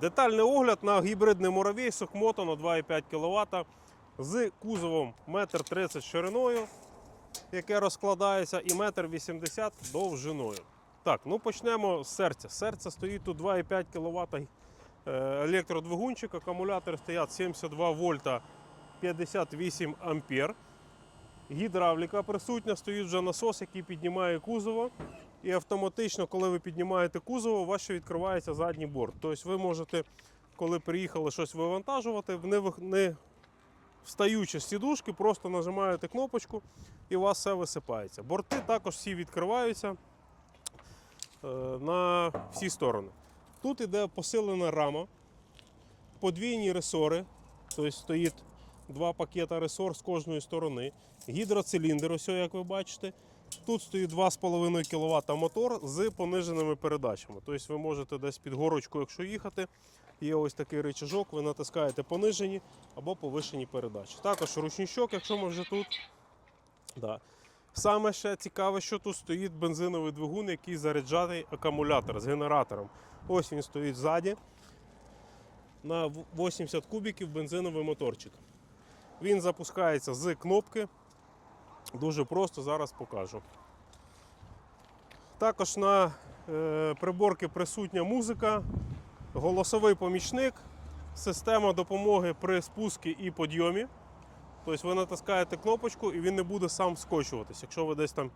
Детальний огляд на гібридний муравій Сухмото на 2,5 кВт з кузовом 1,30 м шириною, яке розкладається, і 1,80 м довжиною. Так, ну почнемо з серця. Серце стоїть тут 2,5 кВт електродвигунчик, акумулятори стоять 72 вольта 58 ампер. Гідравліка присутня, стоїть вже насос, який піднімає кузово. І автоматично, коли ви піднімаєте кузово, у вас ще відкривається задній борт. Тобто ви можете, коли приїхали щось вивантажувати, не, встаючи з сідушки, просто нажимаєте кнопочку і у вас все висипається. Борти також всі відкриваються е, на всі сторони. Тут іде посилена рама, подвійні ресори, тобто стоїть два пакета ресор з кожної сторони. Гідроциліндр, ось як ви бачите. Тут стоїть 2,5 кВт мотор з пониженими передачами. Тобто ви можете десь під горочку, якщо їхати, є ось такий рычажок, ви натискаєте понижені або повишені передачі. Також ручничок, якщо ми вже тут. Да. Саме ще цікаве, що тут стоїть бензиновий двигун, який заряджаний акумулятор з генератором. Ось він стоїть ззаді. На 80 кубіків бензиновий моторчик. Він запускається з кнопки. Дуже просто, зараз покажу. Також на е, приборці присутня музика, голосовий помічник, система допомоги при спуску і підйомі. Тобто ви натискаєте кнопочку і він не буде сам скочуватись. Якщо ви десь там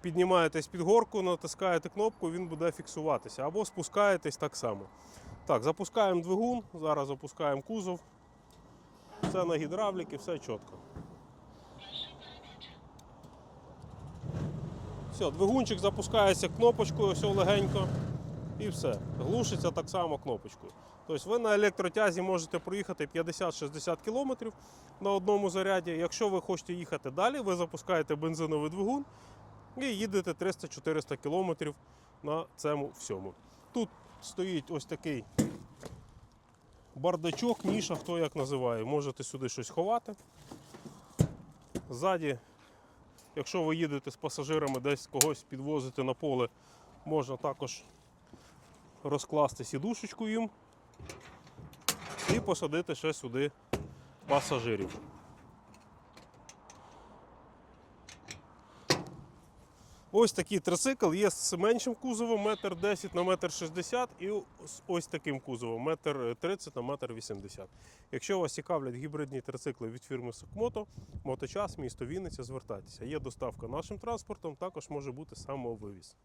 піднімаєтесь під горку, натискаєте кнопку, він буде фіксуватися. Або спускаєтесь так само. Так, запускаємо двигун, зараз запускаємо кузов. Все на гідравліки, все чітко. Все, двигунчик запускається кнопочкою, все легенько. І все. Глушиться так само кнопочкою. Тобто ви на електротязі можете проїхати 50-60 км на одному заряді. Якщо ви хочете їхати далі, ви запускаєте бензиновий двигун і їдете 300-400 км на цьому всьому. Тут стоїть ось такий бардачок, ніша, хто як називає. Можете сюди щось ховати. Ззаді, якщо ви їдете з пасажирами, десь когось підвозите на поле, можна також розкласти сідушечку їм і посадити ще сюди пасажирів. Ось такий трицикл є з меншим кузовом 1,10 на метр 60 і з ось таким кузовом 1,30 на метр 80. Якщо вас цікавлять гібридні трицикли від фірми Сокмото, моточас, місто Вінниця, звертайтеся. Є доставка нашим транспортом, також може бути самовивіз.